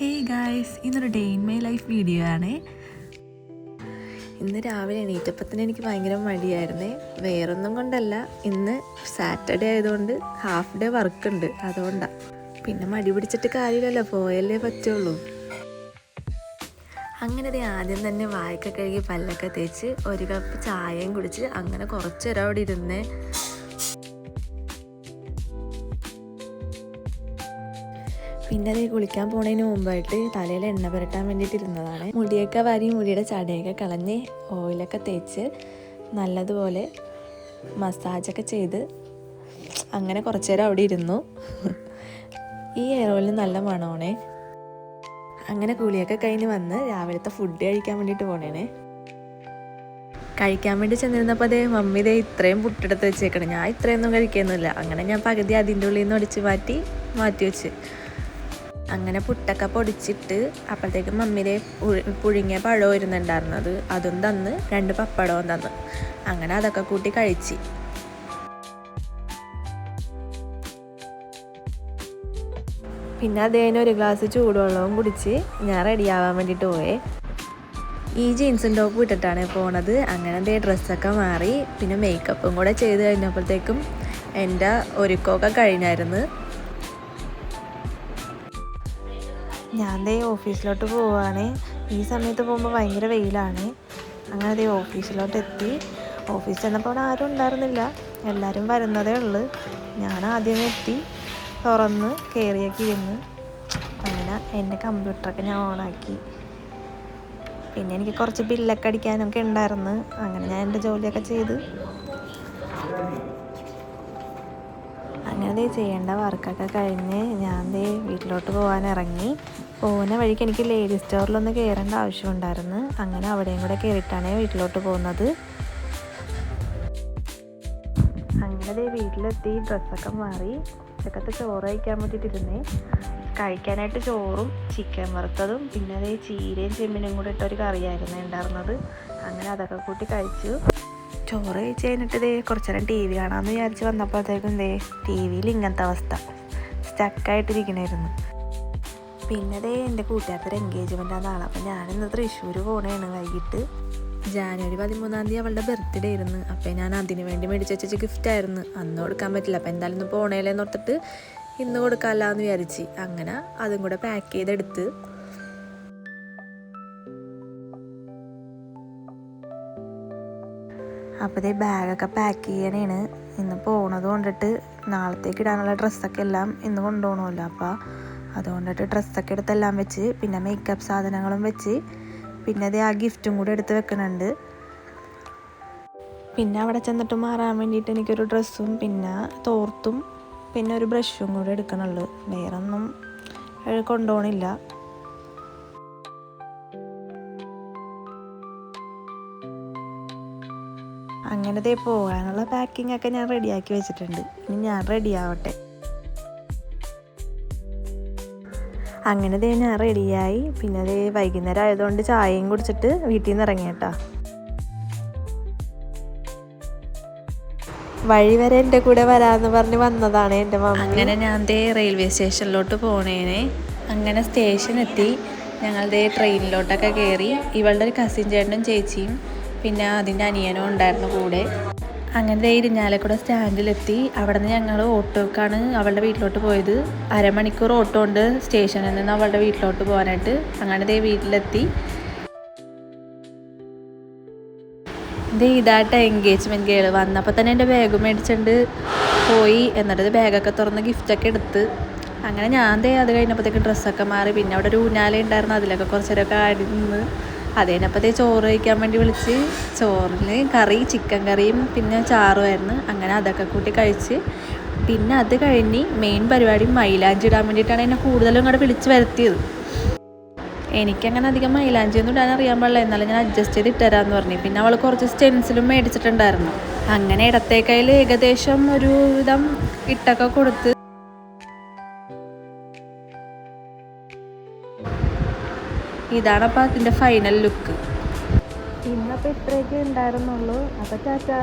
Hey guys ഇന്നൊരു day in my life video ആണ്. ഇന്ന് രാവിലെ എണീറ്റപ്പത്തിന് എനിക്ക് ഭയങ്കര മടിയായിരുന്നേ. വേറൊന്നും കൊണ്ടല്ല. ഇന്ന് സാറ്റർഡേ ആയതുകൊണ്ട് ഹാഫ് ഡേ വർക്ക് ഉണ്ട്. അതുകൊണ്ടാണ് പിന്നെ മടി പിടിച്ചിട്ട് കാര്യമില്ലല്ലോ. പോയല്ലേ പറ്റുള്ളൂ. അങ്ങനെ ദേ ആദ്യം തന്നെ വായൊക്കെ കഴുകി പല്ലൊക്കെ തേച്ച് ഒരു കപ്പ് ചായയും കുടിച്ച് അങ്ങനെ കുറച്ച് നേരം അവിടെ ഇരുന്നേ പിന്നെ അതേ കുളിക്കാൻ പോണതിന് മുമ്പായിട്ട് തലയിൽ എണ്ണ പുരട്ടാൻ വേണ്ടിയിട്ട് ഇരുന്നതാണ് മുടിയൊക്കെ വാരി മുടിയുടെ ചടയൊക്കെ കളഞ്ഞ് ഓയിലൊക്കെ തേച്ച് നല്ലതുപോലെ മസാജൊക്കെ ചെയ്ത് അങ്ങനെ കുറച്ച് നേരം അവിടെ ഇരുന്നു. ഈ ഹെയർ ഓയിലിന് നല്ല മണമാണേ. അങ്ങനെ കുളിയൊക്കെ കഴിഞ്ഞ് വന്ന് രാവിലത്തെ ഫുഡ് കഴിക്കാൻ വേണ്ടിയിട്ട് പോണേനെ. കഴിക്കാൻ വേണ്ടി ചെന്നിരുന്നപ്പോൾ അതേ മമ്മി ഇതേ ഇത്രയും പുട്ടെടുത്ത് വെച്ചേക്കണം. ഞാൻ ഇത്രയൊന്നും കഴിക്കുന്നില്ല. അങ്ങനെ ഞാൻ പകുതി അതിന്റെ ഉള്ളിൽ നിന്ന് ഒടിച്ച് മാറ്റി മാറ്റി വെച്ച്. അങ്ങനെ പുട്ടൊക്കെ പൊടിച്ചിട്ട് അപ്പോഴത്തേക്കും മമ്മിയുടെ പുഴുങ്ങിയ പഴം ഇരുന്നുണ്ടായിരുന്നത്. അതും തന്ന് രണ്ട് പപ്പടവും തന്ന്. അങ്ങനെ അതൊക്കെ കൂട്ടി കഴിച്ച്. പിന്നെ അതേനെ ഒരു ഗ്ലാസ് ചൂടുവെള്ളവും കുടിച്ച് ഞാൻ റെഡിയാവാൻ വേണ്ടിയിട്ട് പോയേ. ഈ ജീൻസും ടോപ്പ് ഇട്ടിട്ടാണ് പോണത്. അങ്ങനെ എന്റെ ഡ്രസ്സൊക്കെ മാറി. പിന്നെ മേക്കപ്പും കൂടെ ചെയ്ത് കഴിഞ്ഞപ്പോഴത്തേക്കും എന്റെ ഒരുക്കമൊക്കെ കഴിഞ്ഞായിരുന്നു. ഞാൻ ദേ ഓഫീസിലോട്ട് പോവുകയാണ് ഈ സമയത്ത് പോകുമ്പോൾ ഭയങ്കര വെയിലാണ്. അങ്ങനെ ദേ ഓഫീസിലോട്ട് എത്തി ഓഫീസിൽ ചെന്നപ്പോൾ അവിടെ ആരും ഉണ്ടായിരുന്നില്ല. എല്ലാവരും വരുന്നതേ ഉള്ളൂ. ഞാൻ ആദ്യം എത്തി. തുറന്ന് കയറിയൊക്കെ ഇരുന്ന്. അങ്ങനെ എന്റെ കമ്പ്യൂട്ടറൊക്കെ ഞാൻ ഓണാക്കി. പിന്നെ എനിക്ക് കുറച്ച് ബില്ലൊക്കെ അടിക്കാനൊക്കെ ഉണ്ടായിരുന്നു. അങ്ങനെ ഞാൻ എന്റെ ജോലിയൊക്കെ ചെയ്ത് ദേ ചെയ്യേണ്ട വർക്കൊക്കെ കഴിഞ്ഞ് ഞാൻ ദേ വീട്ടിലോട്ട് പോകാൻ ഇറങ്ങി പോകുന്ന വഴിക്ക് എനിക്ക് ലേഡി സ്റ്റോറിലൊന്ന് കയറേണ്ട ആവശ്യമുണ്ടായിരുന്നു. അങ്ങനെ അവിടെയും കൂടെ കയറിയിട്ടാണ് വീട്ടിലോട്ട് പോകുന്നത്. അങ്ങനെ ദേ വീട്ടിലെത്തി ഡ്രസ്സൊക്കെ മാറി. ഉച്ചക്കത്തെ ചോറ് കഴിക്കാൻ വേണ്ടിയിട്ടിരുന്നേ. കഴിക്കാനായിട്ട് ചോറും ചിക്കൻ വറുത്തതും പിന്നെ അതേ ചീരയും ചെമ്മിനും കൂടെ ഇട്ടൊരു കറിയായിരുന്നു ഉണ്ടായിരുന്നത്. അങ്ങനെ അതൊക്കെ കൂട്ടി കഴിച്ചു. ചോറ് കഴിച്ച് കഴിഞ്ഞിട്ട് ദേ കുറച്ച് നേരം ടി വി കാണാമെന്ന് വിചാരിച്ച് വന്നപ്പോഴത്തേക്കും ദേ ടി വിയിൽ ഇങ്ങനത്തെ അവസ്ഥ. സ്റ്റക്കായിട്ടിരിക്കണായിരുന്നു. പിന്നെ ദേ എന്റെ കൂട്ടുകാരത്തെ എൻഗേജ്മെന്റ് ആണ് നാളെ അപ്പം ഞാനിന്ന് തൃശ്ശൂർ പോണേണ് വൈകിട്ട്. ജാനുവരി പതിമൂന്നാം തീയതി അവളുടെ ബർത്ത്ഡേ ആയിരുന്നു. അപ്പോൾ ഞാൻ അതിന് വേണ്ടി മേടിച്ച് വെച്ച ഗിഫ്റ്റ് ആയിരുന്നു. അന്ന് കൊടുക്കാൻ പറ്റില്ല. അപ്പോൾ എന്തായാലും ഇന്ന് പോണേലേന്ന് ഓർത്തിട്ട് ഇന്ന് കൊടുക്കാമല്ലോ എന്ന് വിചാരിച്ച്. അങ്ങനെ അതും കൂടെ പാക്ക് ചെയ്തെടുത്ത് അപ്പോൾ ഇതേ ബാഗൊക്കെ പാക്ക് ചെയ്യണേണ്. ഇന്ന് പോണത് കൊണ്ടിട്ട് നാളത്തേക്ക് ഇടാനുള്ള ഡ്രസ്സൊക്കെ എല്ലാം ഇന്ന് കൊണ്ടുപോകണമല്ലോ അപ്പോൾ അതുകൊണ്ടിട്ട് ഡ്രസ്സൊക്കെ എടുത്തെല്ലാം വെച്ച് പിന്നെ മേക്കപ്പ് സാധനങ്ങളും വെച്ച് പിന്നെ അതേ ആ ഗിഫ്റ്റും കൂടെ എടുത്ത് വെക്കണുണ്ട്. പിന്നെ അവിടെ ചെന്നിട്ട് മാറാൻ വേണ്ടിയിട്ട് എനിക്കൊരു ഡ്രസ്സും പിന്നെ തോർത്തും പിന്നെ ഒരു ബ്രഷും കൂടെ എടുക്കണുള്ളൂ. വേറൊന്നും കൊണ്ടുപോകണില്ല അങ്ങനത്തെ പോകാനുള്ള പാക്കിംഗ് ഒക്കെ ഞാൻ റെഡിയാക്കി വെച്ചിട്ടുണ്ട്. ഇനി ഞാൻ റെഡിയാവട്ടെ അങ്ങനെ ദേ ഞാൻ റെഡിയായി പിന്നെ ദേ വൈകുന്നേരം ആയതുകൊണ്ട് ചായയും കുടിച്ചിട്ട് വീട്ടിൽ നിന്ന് ഇറങ്ങിയേട്ടാ വഴി വരെ എന്റെ കൂടെ വരാന്ന് പറഞ്ഞ് വന്നതാണ് എന്റെ മമ്മി. അങ്ങനെ ഞാൻ ദേ റെയിൽവേ സ്റ്റേഷനിലോട്ട് പോണേനെ. അങ്ങനെ സ്റ്റേഷൻ എത്തി. ഞങ്ങൾ ദേ ട്രെയിനിലോട്ടൊക്കെ കയറി ഇവളുടെ ഒരു കസിൻ ചേട്ടനും ചേച്ചിയും പിന്നെ അതിന്റെ അനിയനും ഉണ്ടായിരുന്നു കൂടെ. അങ്ങനെ ഇരിഞ്ഞാലക്കുട സ്റ്റാൻഡിലെത്തി. അവിടെ നിന്ന് ഞങ്ങൾ ഓട്ടോക്കാണ് അവളുടെ വീട്ടിലോട്ട് പോയത്. അരമണിക്കൂർ ഓട്ടോ ഉണ്ട് സ്റ്റേഷനിൽ നിന്ന് അവളുടെ വീട്ടിലോട്ട് പോകാനായിട്ട്. അങ്ങനെ ദേ വീട്ടിലെത്തി. ദേ ഇതായിട്ട് എൻഗേജ്മെന്റ് ഗേൾ വന്നപ്പോൾ തന്നെ എന്റെ ബാഗ് മേടിച്ചിട്ടുണ്ട്. പോയി. എന്നിട്ട് ബാഗൊക്കെ തുറന്ന് ഗിഫ്റ്റൊക്കെ എടുത്ത്. അങ്ങനെ ഞാൻ ദേ അത് കഴിഞ്ഞപ്പോഴത്തേക്ക് ഡ്രസ്സൊക്കെ മാറി. പിന്നെ അവിടെ ഒരു ഊഞ്ഞാല ഉണ്ടായിരുന്നു. അതിലൊക്കെ കുറച്ചേരൊക്കെ ആടി നിന്ന് അതേനപ്പത്തേ ചോറ് കഴിക്കാൻ വേണ്ടി വിളിച്ച്. ചോറിൽ കറി ചിക്കൻ കറിയും പിന്നെ ചാറുമായിരുന്നു അങ്ങനെ അതൊക്കെ കൂട്ടി കഴിച്ച്. പിന്നെ അത് കഴിഞ്ഞ് മെയിൻ പരിപാടി മൈലാഞ്ചി ഇടാൻ വേണ്ടിയിട്ടാണ് എന്നെ കൂടുതലും ഇങ്ങോട്ട് വിളിച്ച് വരുത്തിയത്. എനിക്കങ്ങനെ അധികം മൈലാഞ്ചി ഒന്നും ഇടാൻ അറിയാൻ പാടില്ല. എന്നാലും ഞാൻ അഡ്ജസ്റ്റ് ചെയ്ത് ഇട്ടുതരാമെന്ന് പറഞ്ഞു. പിന്നെ അവൾ കുറച്ച് സ്റ്റെൻസിലും മേടിച്ചിട്ടുണ്ടായിരുന്നു. അങ്ങനെ ഇടത്തേക്കയിൽ ഏകദേശം ഒരു വിധം ഇട്ടൊക്കെ കൊടുത്ത് ഇതാണ് അപ്പോൾ അതിന്റെ ഫൈനൽ ലുക്ക് ഇന്നപ്പോൾ ഇത്രയൊക്കെ ഉണ്ടായിരുന്നുള്ളൂ. അപ്പോൾ ചാച്ചാ.